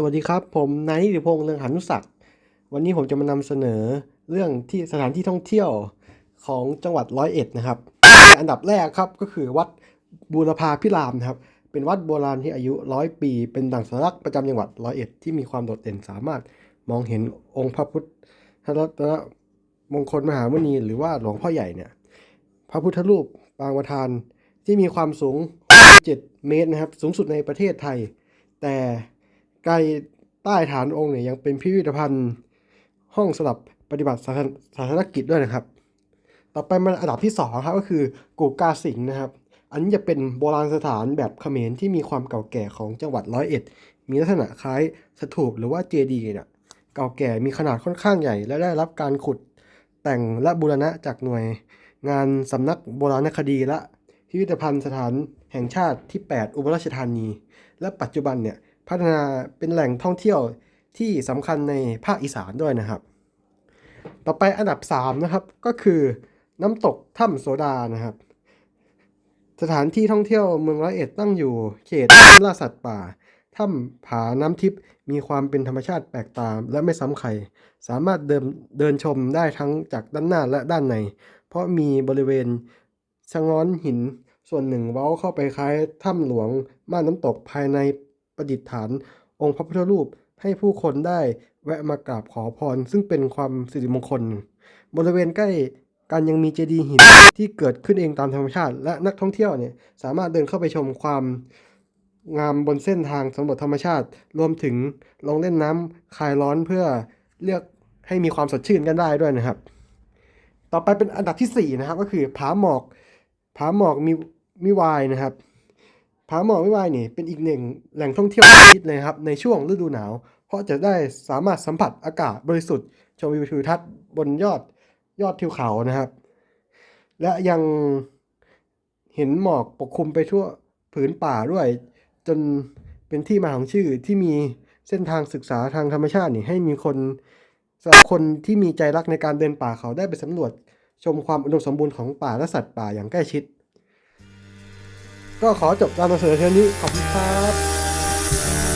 สวัสดีครับ ผมนายนิติพงษ์เรืองหานุศักดิ์วันนี้ผมจะมานำเสนอเรื่องที่สถานที่ท่องเที่ยวของจังหวัดร้อยเอ็ดนะครับ อันดับแรกครับก็คือวัดบูรพาพิรามนะครับ เป็นวัดโบราณที่อายุร้อยปี เป็นดั่งสัญลักษณ์ประจำจังหวัดร้อยเอ็ดที่มีความโดดเด่นสามารถมองเห็นองค์พระพุทธรัตนมงคลมหามุนีหรือว่าหลวงพ่อใหญ่เนี่ย พระพุทธรูปปางประธานที่มีความสูง 7 เมตรนะครับ สูงสุดในประเทศไทย แต่ ไกลใต้ฐานองค์เนี่ยยังเป็นพิพิธภัณฑ์ห้องสำหรับปฏิบัติศาสนศาสนกิจด้วยนะครับ ต่อไปมันอันดับที่สองครับก็คือกูกาสิงนะครับ อันนี้จะเป็นโบราณสถานแบบเขมรที่มีความเก่าแก่ของจังหวัดร้อยเอ็ด มีลักษณะคล้ายสถูปหรือว่าเจดีย์เนี่ยเก่าแก่มีขนาดค่อนข้างใหญ่ และได้รับการขุดแต่งและบูรณะจากหน่วย งานสำนักโบราณคดีและพิพิธภัณฑ์สถานแห่งชาติที่ 8 อุบลราชธานี และปัจจุบันเนี่ย พัฒนาเป็นแหล่งท่องเที่ยวที่สำคัญในภาคอีสานด้วยนะครับ ต่อไปอันดับ 3 นะครับ ก็คือน้ำตกถ้ำโซดานะครับ สถานที่ท่องเที่ยวเมืองร้อยเอ็ดตั้งอยู่เขตล่าสัตว์ป่าถ้ำผาน้ำทิพย์มีความเป็นธรรมชาติแปลกตาและไม่ซ้ำใคร สามารถเดินเดินชมได้ทั้งจากด้านหน้าและด้านใน เพราะมีบริเวณชะง้อนหินส่วนหนึ่งเว้าเข้าไปคล้ายถ้ำหลวงม่านน้ำตกภายใน ประดิษฐาน องค์พระพุทธรูปให้ผู้คนได้แวะมากราบขอพร ซึ่งเป็นความสิริมงคล บริเวณใกล้กันยังมีเจดีย์หินที่เกิดขึ้นเองตามธรรมชาติ และนักท่องเที่ยวเนี่ยสามารถเดินเข้าไปชมความงามบนเส้นทางสำรวจธรรมชาติ รวมถึงลงเล่นน้ำคลายร้อนเพื่อเลือกให้มีความสดชื่นกันได้ด้วยนะครับ ต่อไปเป็นอันดับที่4นะครับก็คือผาหมอกผาหมอกมีมิวายนะครับ ผาหมอกมิวายนี่เป็นอีกหนึ่งแหล่งท่องเที่ยวฮิตเลยครับในช่วงฤดูหนาว เพราะจะได้สามารถสัมผัสอากาศบริสุทธิ์ชมวิวทิวทัศน์บนยอดยอดทิวเขานะครับ และยังเห็นหมอกปกคลุมไปทั่วผืนป่าด้วย จนเป็นที่มาของชื่อที่มีเส้นทางศึกษาทางธรรมชาตินี่ให้มีคนสำหรับคนที่มีใจรักในการเดินป่าเขาได้ไปสำรวจชมความอุดมสมบูรณ์ของป่าและสัตว์ป่าอย่างใกล้ชิด ก็ขอจบการนำเสนอเท่านี้ขอบคุณครับ